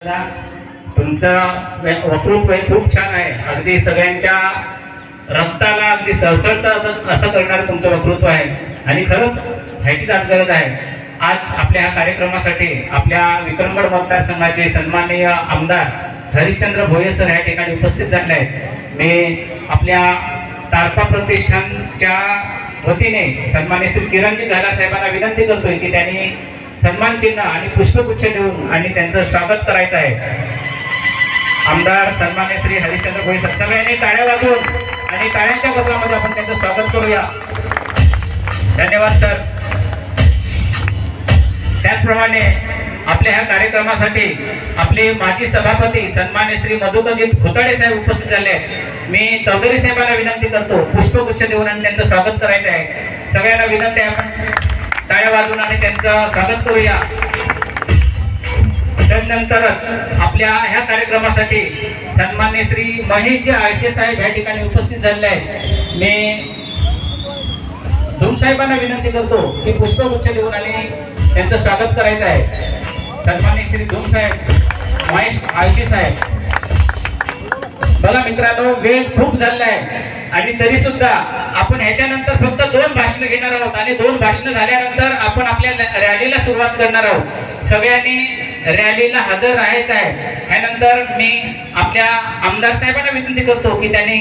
तुमचं वकृत्व वक्तृत्व हे खूप छान आहे. अगदी सगळ्यांच्या रक्ताला अगदी सळसळतं असं करणारं तुमचं वक्तृत्व आहे. आणि खरंच ह्याचीच आज गरज आहे. आज आपल्या ह्या कार्यक्रमासाठी आपल्या विक्रमगड मतदारसंघाचे सन्माननीय आमदार हरिश्चंद्र भोये सर या ठिकाणी उपस्थित झाले आहेत. मी आपल्या तारपा प्रतिष्ठानच्या वतीने सन्मान्य श्री किरणजी घाला साहेबांना विनंती करतोय की त्यांनी सन्मान चिन्ह आणि पुष्पगुच्छ देऊन आणि त्यांचं स्वागत करायचं आहे. आमदार सन्मान्य श्री हरिश्चंद्र भोई सर टाळ्या वाजवून आणि टाळ्यांच्या बदलामध्ये आपण त्यांचं स्वागत करूया. धन्यवाद सर. त्याचप्रमाणे आपल्या ह्या कार्यक्रमासाठी आपले माजी सभापती सन्मान्य श्री मधुकरजीत खुताडे साहेब उपस्थित झाले मी चौधरी साहेबांना विनंती करतो पुष्पगुच्छ देऊन आणि त्यांचं स्वागत करायचं आहे. सगळ्यांना विनंती आहे आपण. टाळ्या वाजून आणि त्यांचं स्वागत करूया. त्यानंतरच आपल्या ह्या कार्यक्रमासाठी सन्मान्य श्री महेश जे आळसे साहेब या ठिकाणी उपस्थित झालेले आहेत. मी धूम साहेबांना विनंती करतो की पुष्पगुच्छ देऊन आणि त्यांचं स्वागत करायचं आहे. सन्मान्य श्री धूम साहेब महेश आळशी साहेब. बघा मित्रांनो वेळ खूप झालेला आहे. आणि तरी सुद्धा आपण ह्याच्यानंतर फक्त दोन भाषण घेणार आहोत आणि दोन भाषण झाल्यानंतर आपण आपल्या रॅलीला सुरुवात करणार आहोत. सगळ्यांनी रॅलीला हजर राहायचं आहे. ह्यानंतर मी आपल्या आमदार साहेबांना विनंती करतो की त्यांनी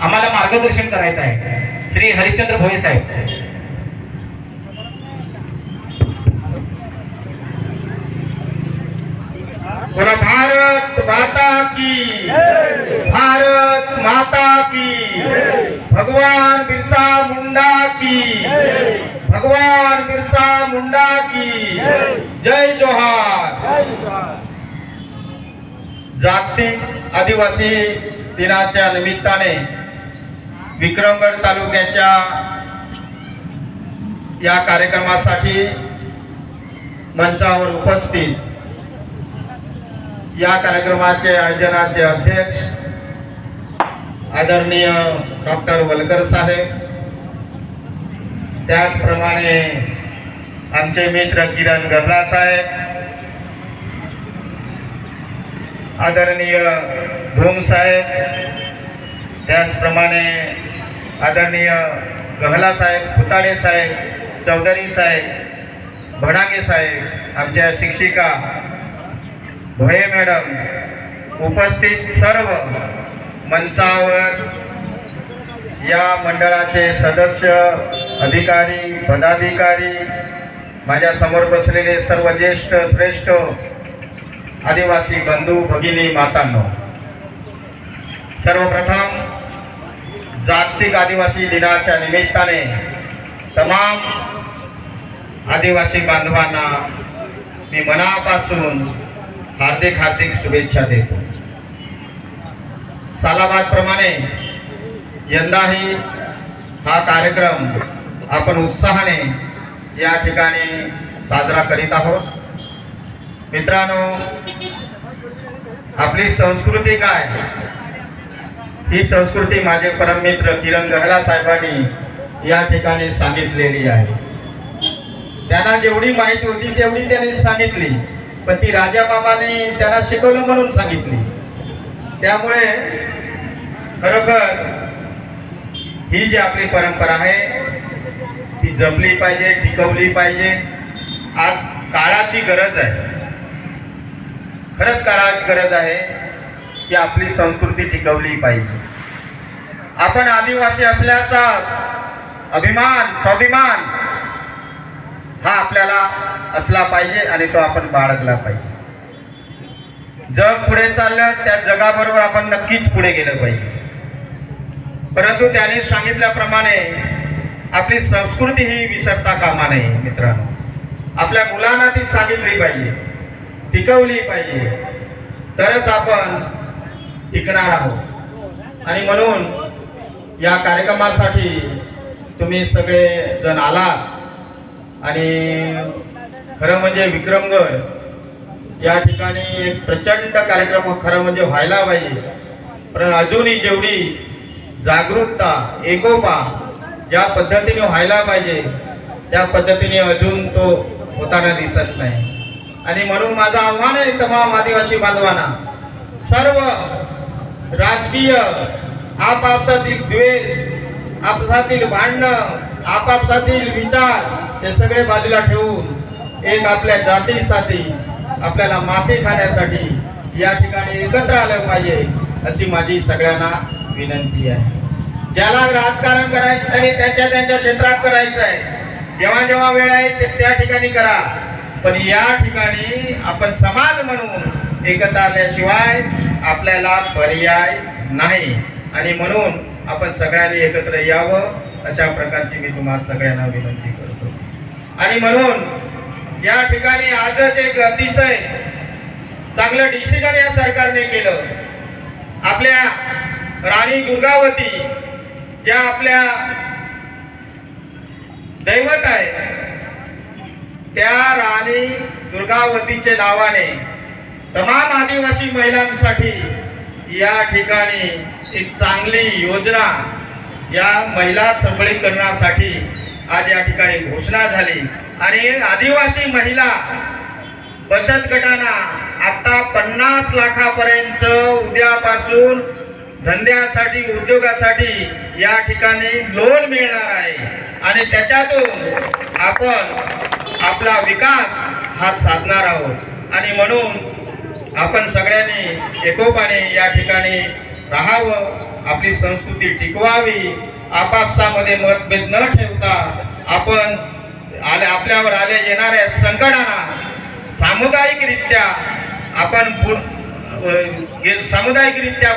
आम्हाला मार्गदर्शन करायचं आहे. श्री हरिश्चंद्र भोये साहेब. थोडा भारत माता की भारत माता की भगवान बिरसा मुंडा की भगवान बिरसा मुंडा की जय जोहार जागतिक आदिवासी दिनाच्या निमित्ताने विक्रमगड तालुक्याच्या या कार्यक्रमासाठी मंचावर उपस्थित या कार्यक्रमाचे आयोजनाचे अध्यक्ष आदरणीय डॉक्टर वलकर साहेब. त्याचप्रमाणे आमचे मित्र किरण गल्ला साहेब. आदरणीय धूम साहेब त्याचप्रमाणे आदरणीय गहला साहेब फुताडे साहेब चौधरी साहेब भडांगे साहेब आमच्या शिक्षिका भोये मॅडम उपस्थित सर्व मंचावर या मंडळाचे सदस्य अधिकारी पदाधिकारी माझ्यासमोर बसलेले सर्व ज्येष्ठ श्रेष्ठ आदिवासी बंधू भगिनी मातांनो सर्वप्रथम जागतिक आदिवासी दिनाच्या निमित्ताने तमाम आदिवासी बांधवांना मी मनापासून हार्दिक हार्दिक शुभेच्छा देतो. सालाबादप्रमाणे यंदाही हा कार्यक्रम आपण उत्साहाने या ठिकाणी साजरा करीत आहोत. मित्रांनो आपली संस्कृती काय? ही संस्कृती माझे परममित्र किरण गहला साहेबांनी या ठिकाणी सांगितलेली आहे. त्यांना जेवढी माहिती होती तेवढी त्यांनी सांगितली. पण ती राजाबाबाने त्यांना शिकवलं म्हणून सांगितली. त्यामुळे खरोखर ही जी आपली परंपरा आहे ती जपली पाहिजे टिकवली पाहिजे. आज काळाची गरज आहे. खरंच काळाची गरज आहे की आपली संस्कृती टिकवली पाहिजे. आपण आदिवासी असल्याचा अभिमान स्वाभिमान हा आपल्याला असला पाहिजे आणि तो आपण बाळगला पाहिजे. जग पुढे चाललं त्या जगाबरोबर आपण नक्कीच पुढे गेलं पाहिजे. परंतु त्याने सांगितल्याप्रमाणे आपली संस्कृती ही विसरता कामा नये मित्रांनो. आपल्या मुलांना ती सांगितली पाहिजे. टिकवली पाहिजे. तरच आपण टिकणार आहोत. आणि म्हणून या कार्यक्रमासाठी तुम्ही सगळे जण आलात. आणि खरं म्हणजे विक्रमगड या ठिकाणी एक प्रचंड कार्यक्रम खरं म्हणजे व्हायला पाहिजे. पण अजूनही जेवढी जागरूकता एकोपा ज्या पद्धतीने व्हायला पाहिजे त्या पद्धतीने अजून तो होताना दिसत नाही. आणि म्हणून माझं आव्हान आहे तमाम आदिवासी बांधवांना सर्व राजकीय आपापसातील द्वेष आपसातील भांडणं आपापसातील विचार हे सगळे बाजूला ठेवून एक आपल्या जातीसाठी आपल्याला माती खाण्यासाठी या ठिकाणी एकत्र आलं पाहिजे अशी माझी सगळ्यांना विनंती आहे. ज्याला राजकारण करायचं आणि त्यांच्या त्यांच्या क्षेत्रात करायचं आहे. जेव्हा जेव्हा वेळ आहे ते त्या ठिकाणी करा. पण या ठिकाणी आपण समाज म्हणून एकत्र आल्याशिवाय आपल्याला पर्याय नाही. आणि म्हणून आपण सगळ्यांनी एकत्र यावं अशा प्रकारची मी तुम्हाला सगळ्यांना विनंती करतो. आणि म्हणून या ठिकाणी आजच एक अतिशय चांगलं डिसिजन या सरकारने केलं. आपल्या राणी दुर्गावती ज्या आपल्या दैवत आहे त्या राणी दुर्गावतीचे नावाने तमाम आदिवासी महिलांसाठी या ठिकाणी एक चांगली योजना या महिला सबलीकरणासाठी आज या ठिकाणी घोषणा झाली. आणि आदिवासी महिला बचत गटांना आता पन्नास लाखापर्यंत उद्यापासून धंद्यासाठी उद्योगासाठी या ठिकाणी लोन मिळणार आहे. आणि त्याच्यातून आपण आपला विकास हा साधणार आहोत. आणि म्हणून आपण सगळ्यांनी एकोपाने या ठिकाणी राहावं आपली संस्कृती टिकवावी आपापसामध्ये मतभेद न ठेवता आपण आले आपल्यावर आल्या येणाऱ्या संकटांना सामुदायिकरित्या आपण सामुदायिकरित्या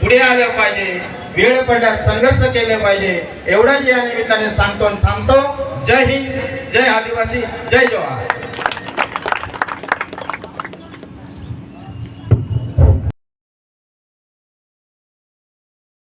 पुढे आलं पाहिजे. वेळ पडल्यास संघर्ष केले पाहिजे. एवढंच या निमित्ताने सांगतो आणि थांबतो. जय हिंद जय आदिवासी जय जवाहर